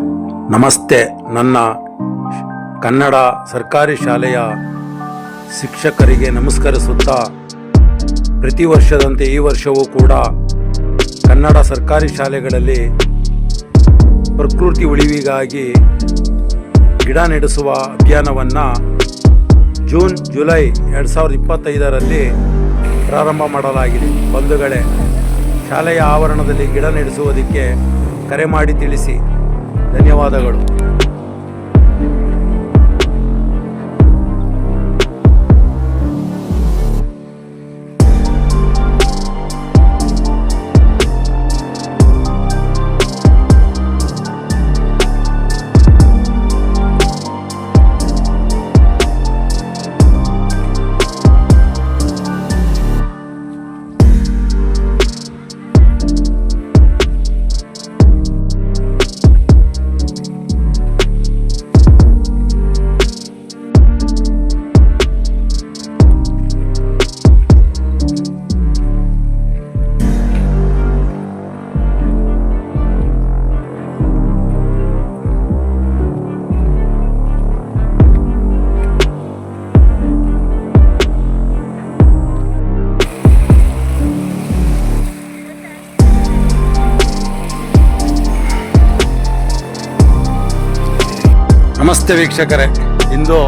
ನಮಸ್ತೆ. ನನ್ನ ಕನ್ನಡ ಸರ್ಕಾರಿ ಶಾಲೆಯ ಶಿಕ್ಷಕರಿಗೆ ನಮಸ್ಕರಿಸುತ್ತಾ ಪ್ರತಿ ವರ್ಷದಂತೆ ಈ ವರ್ಷವೂ ಕೂಡ ಕನ್ನಡ ಸರ್ಕಾರಿ ಶಾಲೆಗಳಲ್ಲಿ ಪ್ರಕೃತಿ ಉಳಿವಿಗಾಗಿ ಗಿಡ ನೆಡೆಸುವ ಅಭಿಯಾನವನ್ನು ಜೂನ್, ಜುಲೈ ಎರಡು ಸಾವಿರದ ಇಪ್ಪತ್ತೈದರಲ್ಲಿ ಪ್ರಾರಂಭ ಮಾಡಲಾಗಿದೆ. ಬಂಧುಗಳೇ, ಶಾಲೆಯ ಆವರಣದಲ್ಲಿ ಗಿಡ ನೆಡೆಸುವುದಕ್ಕೆ ಕರೆ ಮಾಡಿ ತಿಳಿಸಿ. ధన్యవాదಗಳು. ನಮಸ್ತೆ ವೀಕ್ಷಕರೇ. ಇಂದು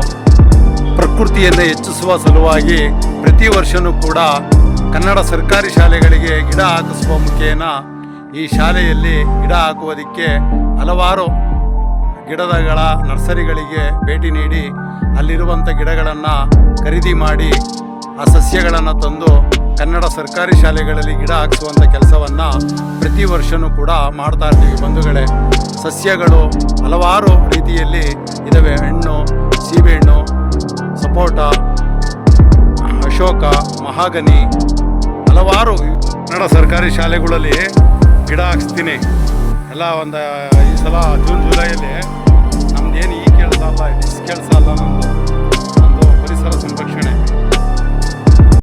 ಪ್ರಕೃತಿಯನ್ನು ಹೆಚ್ಚಿಸುವ ಸಲುವಾಗಿ ಪ್ರತಿ ವರ್ಷವೂ ಕೂಡ ಕನ್ನಡ ಸರ್ಕಾರಿ ಶಾಲೆಗಳಿಗೆ ಗಿಡ ಹಾಕಿಸುವ ಮುಖೇನ ಈ ಶಾಲೆಯಲ್ಲಿ ಗಿಡ ಹಾಕುವುದಕ್ಕೆ ಹಲವಾರು ಗಿಡಗಳ ನರ್ಸರಿಗಳಿಗೆ ಭೇಟಿ ನೀಡಿ ಅಲ್ಲಿರುವಂಥ ಗಿಡಗಳನ್ನು ಖರೀದಿ ಮಾಡಿ ಆ ಸಸ್ಯಗಳನ್ನು ತಂದು ಕನ್ನಡ ಸರ್ಕಾರಿ ಶಾಲೆಗಳಲ್ಲಿ ಗಿಡ ಹಾಕಿಸುವಂಥ ಕೆಲಸವನ್ನು ಪ್ರತಿ ವರ್ಷವೂ ಕೂಡ ಮಾಡ್ತಾ ಇರ್ತೀವಿ. ಬಂಧುಗಳೇ, ಸಸ್ಯಗಳು ಹಲವಾರು ರೀತಿಯಲ್ಲಿ ಇದ್ದಾವೆ ಹಣ್ಣು, ಸೀಬೆಹಣ್ಣು, ಸಪೋಟ, ಅಶೋಕ, ಮಹಾಗನಿ, ಹಲವಾರು ಕನ್ನಡ ಸರ್ಕಾರಿ ಶಾಲೆಗಳಲ್ಲಿ ಗಿಡ ಹಾಕ್ಸ್ತೀನಿ. ಎಲ್ಲ ಒಂದು ಈ ಸಲ ಜೂನ್, ಜುಲೈಯಲ್ಲಿ